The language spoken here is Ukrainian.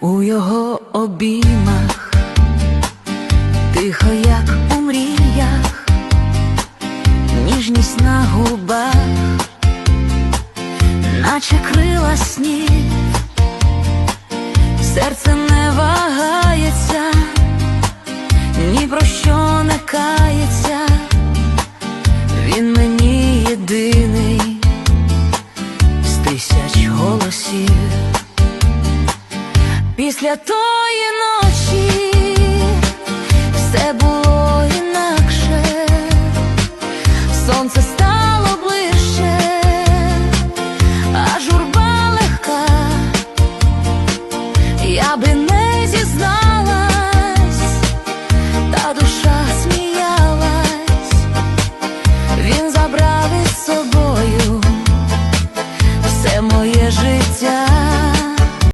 у його обіймах, тихо, як у мріях, ніжність на губах, наче крила снів, серце не вагається, ні про що не кається, він мені єдиний з тисяч голосів. Після тої ночі все було інакше, сонце стало ближче, а журба легка, я би не зізналась, та душа сміялась, він забрав із собою все моє життя.